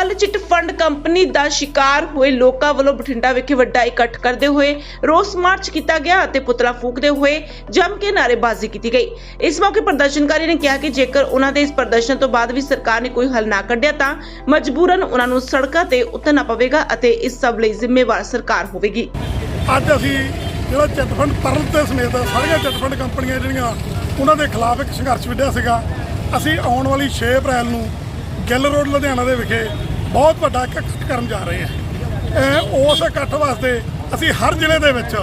ਪਾਲ chit company ਦਾ ਸ਼ਿਕਾਰ ਹੋਏ ਲੋਕਾਂ ਵੱਲੋਂ ਬਠਿੰਡਾ ਵਿਖੇ ਵੱਡਾ ਇਕੱਠ ਕਰਦੇ ਹੋਏ ਰੋਸ ਮਾਰਚ ਕੀਤਾ ਗਿਆ ਅਤੇ ਪੁਤਲਾ ਫੂਕਦੇ ਹੋਏ ਜੰਮ ਕੇ ਨਾਅਰੇਬਾਜ਼ੀ ਕੀਤੀ ਗਈ। ਇਸ ਮੌਕੇ ਪ੍ਰਦਰਸ਼ਨਕਾਰੀ ਨੇ ਕਿਹਾ ਕਿ ਜੇਕਰ ਉਹਨਾਂ ਦੇ ਇਸ ਪ੍ਰਦਰਸ਼ਨ ਤੋਂ ਬਾਅਦ ਵੀ ਸਰਕਾਰ ਨੇ ਕੋਈ ਹੱਲ ਨਾ ਕੱਢਿਆ ਤਾਂ ਮਜਬੂਰਨ ਉਹਨਾਂ ਨੂੰ ਸੜਕਾਂ ਤੇ ਉਤਰਨਾ ਪਵੇਗਾ ਅਤੇ ਇਸ ਸਭ ਲਈ ਜ਼ਿੰਮੇਵਾਰ ਸਰਕਾਰ ਹੋਵੇਗੀ। ਅੱਜ ਅਸੀਂ ਜਿਹੜਾ ਚਿੱਟ ਤਰਲ ਤੇ ਸਮੇਤ ਸਾਰੀਆਂ ਚਿੱਟ ਕੰਪਨੀਆਂ ਜਿਹੜੀਆਂ, ਉਹਨਾਂ ਦੇ ਖਿਲਾਫ ਇੱਕ ਸੰਘਰਸ਼ ਵਿੱਢਿਆ ਸੀਗਾ। ਅਸੀਂ ਆਉਣ ਵਾਲੀ 6 ਅਪ੍ਰੈਲ ਨੂੰ ਗਿੱਲ ਰੋਡ, ਲੁਧਿਆਣਾ ਦੇ ਵਿਖੇ ਬਹੁਤ ਵੱਡਾ ਇਕੱਠ ਕਰਨ ਜਾ ਰਹੇ ਹਾਂ। ਉਸ ਇਕੱਠ ਵਾਸਤੇ ਅਸੀਂ ਹਰ ਜ਼ਿਲ੍ਹੇ ਦੇ ਵਿੱਚ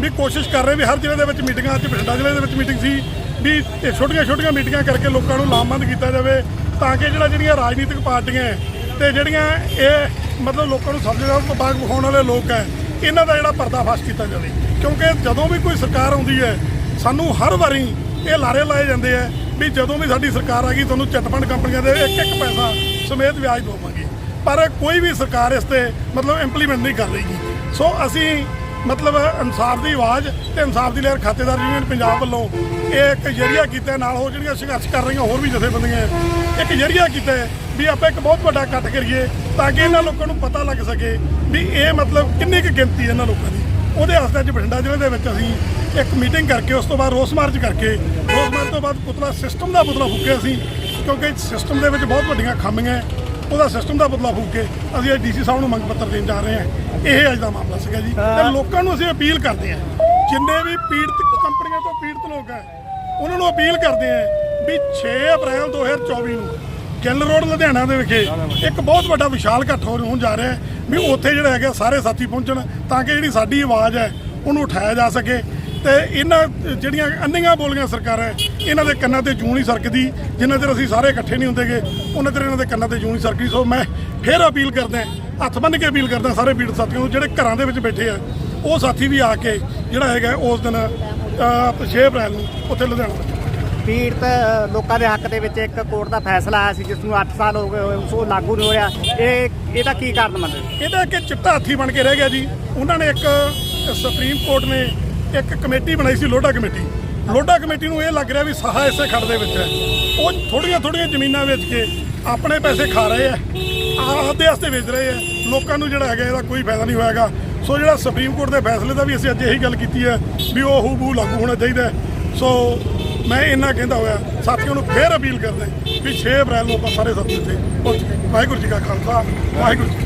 ਵੀ ਕੋਸ਼ਿਸ਼ ਕਰ ਰਹੇ ਵੀ ਹਰ ਜ਼ਿਲ੍ਹੇ ਦੇ ਵਿੱਚ ਮੀਟਿੰਗਾਂ, ਅੱਜ ਬਠਿੰਡਾ ਜ਼ਿਲ੍ਹੇ ਦੇ ਵਿੱਚ ਮੀਟਿੰਗ ਸੀ ਵੀ ਇਹ ਛੋਟੀਆਂ ਛੋਟੀਆਂ ਮੀਟਿੰਗਾਂ ਕਰਕੇ ਲੋਕਾਂ ਨੂੰ ਲਾਮਬੰਦ ਕੀਤਾ ਜਾਵੇ ਤਾਂ ਕਿ ਜਿਹੜਾ ਜਿਹੜੀਆਂ ਰਾਜਨੀਤਿਕ ਪਾਰਟੀਆਂ ਹੈ ਤੇ ਜਿਹੜੀਆਂ ਇਹ ਮਤਲਬ ਲੋਕਾਂ ਨੂੰ ਸਮਝਦਾ ਬਾਗ ਵਿਖਾਉਣ ਵਾਲੇ ਲੋਕ ਹੈ, ਇਹਨਾਂ ਦਾ ਜਿਹੜਾ ਪਰਦਾਫਾਸ਼ ਕੀਤਾ ਜਾਵੇ। ਕਿਉਂਕਿ ਜਦੋਂ ਵੀ ਕੋਈ ਸਰਕਾਰ ਆਉਂਦੀ ਹੈ, ਸਾਨੂੰ ਹਰ ਵਾਰੀ ਇਹ ਲਾਰੇ ਲਾਏ ਜਾਂਦੇ ਆ ਵੀ ਜਦੋਂ ਵੀ ਸਾਡੀ ਸਰਕਾਰ ਆ ਗਈ, ਤੁਹਾਨੂੰ ਚਿੱਟ ਫੰਡ ਕੰਪਨੀਆਂ ਦੇ ਇੱਕ ਇੱਕ ਪੈਸਾ ਸਮੇਤ ਵਿਆਜ ਦੇਵਾਂਗੇ ਪਰ ਕੋਈ ਵੀ ਸਰਕਾਰ ਇਸ ਤੇ ਮਤਲਬ ਇੰਪਲੀਮੈਂਟ ਨਹੀਂ ਕਰ ਰਹੀ। ਰਹੀਗੀ ਸੋ ਅਸੀਂ ਮਤਲਬ ਇਨਸਾਫ ਦੀ ਆਵਾਜ਼ ਤੇ ਇਨਸਾਫ ਦੀ ਲਹਿਰ ਖਾਤੇਦਾਰ ਯੂਨੀਅਨ ਪੰਜਾਬ ਵੱਲੋਂ ਇਹ ਇੱਕ ਜਰੀਆ ਕੀਤਾ ਨਾਲ ਹੋ ਜਿਹੜੀਆਂ ਸੰਘਰਸ਼ ਕਰ ਰਹੀਆਂ ਹੋਰ ਵੀ ਜਥੇਬੰਦੀਆਂ ਇੱਕ ਜਰੀਆ ਕੀਤਾ ਵੀ ਆਪਾਂ ਇੱਕ ਬਹੁਤ ਵੱਡਾ ਇਕੱਠ ਕਰੀਏ ਤਾਂ ਕਿ ਇਹਨਾਂ ਲੋਕਾਂ ਨੂੰ ਪਤਾ ਲੱਗ ਸਕੇ ਵੀ ਇਹ ਮਤਲਬ ਕਿੰਨੀ ਕੁ ਗਿਣਤੀ ਹੈ ਇਹਨਾਂ ਲੋਕਾਂ ਦੀ। ਉਹਦੇ ਵਾਸਤੇ ਅੱਜ ਬਠਿੰਡਾ ਜ਼ਿਲ੍ਹੇ ਦੇ ਵਿੱਚ ਅਸੀਂ ਇੱਕ ਮੀਟਿੰਗ ਕਰਕੇ ਉਸ ਤੋਂ ਬਾਅਦ ਰੋਸ ਮਾਰਚ ਕਰਕੇ, ਰੋਸ ਮਾਰਚ ਤੋਂ ਬਾਅਦ ਪੁਤਲਾ ਸਿਸਟਮ ਦਾ ਪੁਤਲਾ ਫੂਕਿਆ ਸੀ। ਕਿਉਂਕਿ ਸਿਸਟਮ ਦੇ ਵਿੱਚ ਬਹੁਤ ਵੱਡੀਆਂ ਖਾਮੀਆਂ ਉਹਦਾ ਸਿਸਟਮ ਦਾ ਪੁਤਲਾ ਫੂਕ ਕੇ ਅਸੀਂ ਅੱਜ ਡੀਸੀ ਸਾਹਿਬ ਨੂੰ ਮੰਗ ਪੱਤਰ ਦੇਣ ਜਾ ਰਹੇ ਹਾਂ। ਇਹ ਅੱਜ ਦਾ ਮਾਮਲਾ ਸੀਗਾ ਜੀ। ਤੇ ਲੋਕਾਂ ਨੂੰ ਅਸੀਂ ਅਪੀਲ ਕਰਦੇ ਹਾਂ। ਜਿੰਨੇ ਵੀ ਪੀੜਤ ਕੰਪਨੀਆਂ ਤੋਂ ਪੀੜਤ ਲੋਕ ਹੈ ਉਹਨਾਂ ਨੂੰ ਅਪੀਲ ਕਰਦੇ ਹਾਂ ਵੀ 6 ਅਪ੍ਰੈਲ 2024 ਨੂੰ ਗਿੱਲ ਰੋਡ ਲੁਧਿਆਣਾ ਦੇ ਵਿਖੇ ਇੱਕ ਬਹੁਤ ਵੱਡਾ ਵਿਸ਼ਾਲ ਇਕੱਠ ਹੋਣ ਜਾ ਰਿਹਾ ਹੈ ਵੀ ਉੱਥੇ ਜਿਹੜਾ ਹੈਗਾ ਸਾਰੇ ਸਾਥੀ ਪਹੁੰਚਣ ਤਾਂ ਕਿ ਜਿਹੜੀ ਸਾਡੀ ਆਵਾਜ਼ ਹੈ ਉਹਨੂੰ ਉਠਾਇਆ ਜਾ ਸਕੇ। ਤੇ ਇਹਨਾਂ ਜਿਹੜੀਆਂ ਅੰਨੀਆਂ ਬੋਲੀਆਂ ਸਰਕਾਰਾਂ ਇਹਨਾਂ ਦੇ ਕੰਨਾਂ ਤੇ ਜੂੰ ਨਹੀਂ ਸਰਕਦੀ। ਜਿੰਨਾ ਚਿਰ ਅਸੀਂ ਸਾਰੇ ਇਕੱਠੇ ਨਹੀਂ ਹੁੰਦੇਗੇ ਉਹਨਾਂ ਚਿਰ ਇਹਨਾਂ ਦੇ ਕੰਨਾਂ ਤੇ ਜੂੰ ਨਹੀਂ ਸਰਕਦੀ। ਸੋ ਮੈਂ ਫੇਰ ਅਪੀਲ ਕਰਦਾ ਹੱਥ ਬੰਨ੍ਹ ਕੇ ਅਪੀਲ ਕਰਦਾ ਸਾਰੇ ਪੀੜਤ ਸਾਥੀਆਂ ਨੂੰ ਜਿਹੜੇ ਘਰਾਂ ਦੇ ਵਿੱਚ ਬੈਠੇ ਆ ਉਹ ਸਾਥੀ ਵੀ ਆ ਕੇ ਜਿਹੜਾ ਹੈਗਾ ਉਸ ਦਿਨ 6 ਅਪ੍ਰੈਲ ਨੂੰ ਉੱਥੇ ਲੁਧਿਆਣਾ ਪੀੜਤ ਲੋਕਾਂ ਦੇ ਹੱਕ ਦੇ ਵਿੱਚ ਇੱਕ ਕੋਰਟ ਦਾ ਫੈਸਲਾ ਆਇਆ ਸੀ ਜਿਸ ਨੂੰ 8 ਸਾਲ ਹੋ ਗਏ ਹੋਏ, ਉਸ ਉਹ ਲਾਗੂ ਨਹੀਂ ਹੋ ਰਿਹਾ ਇਹ ਇਹਦਾ ਕੀ ਕਾਰਨ ਮੰਨਦੇ ਇਹਦਾ ਕਿ ਚਿੱਟਾ ਹਾਥੀ ਬਣ ਕੇ ਰਹਿ ਗਿਆ ਜੀ। ਉਹਨਾਂ ਨੇ ਇੱਕ ਸੁਪਰੀਮ ਕੋਰਟ ਨੇ ਇੱਕ ਕਮੇਟੀ ਬਣਾਈ ਸੀ ਲੋਡਾ ਕਮੇਟੀ। ਲੋਡਾ ਕਮੇਟੀ ਨੂੰ ਇਹ ਲੱਗ ਰਿਹਾ ਵੀ ਸਾਹਾ ਇਸੇ ਖੜ ਦੇ ਵਿੱਚ ਹੈ। ਉਹ ਥੋੜੀਆਂ ਥੋੜੀਆਂ ਜ਼ਮੀਨਾਂ ਵੇਚ ਕੇ ਆਪਣੇ ਪੈਸੇ ਖਾ ਰਹੇ ਆ ਆਪਦੇ ਵਾਸਤੇ ਵੇਚ ਰਹੇ ਆ ਲੋਕਾਂ ਨੂੰ ਜਿਹੜਾ ਹੈਗਾ, ਇਹਦਾ ਕੋਈ ਫਾਇਦਾ ਨਹੀਂ ਹੋਏਗਾ ਸੋ ਜਿਹੜਾ ਸੁਪਰੀਮ ਕੋਰਟ ਦੇ ਫੈਸਲੇ ਦਾ ਵੀ ਅਸੀਂ ਅੱਜ ਇਹੀ ਗੱਲ ਕੀਤੀ ਹੈ ਵੀ ਉਹ ਹੂਬੂ ਲਾਗੂ ਹੋਣਾ ਚਾਹੀਦਾ ਸੋ ਮੈਂ ਇੰਨਾ ਕਹਿੰਦਾ ਹੋਇਆ ਸਾਥੀਆਂ ਨੂੰ ਫੇਰ ਅਪੀਲ ਕਰਦਾ ਵੀ 6 ਅਪ੍ਰੈਲ ਨੂੰ ਆਪਾਂ ਸਾਰੇ ਸਾਥੀ ਇੱਥੇ ਪਹੁੰਚ ਗਏ ਵਾਹਿਗੁਰੂ ਜੀ ਕਾ ਖਾਲਸਾ, ਵਾਹਿਗੁਰੂ ਜੀ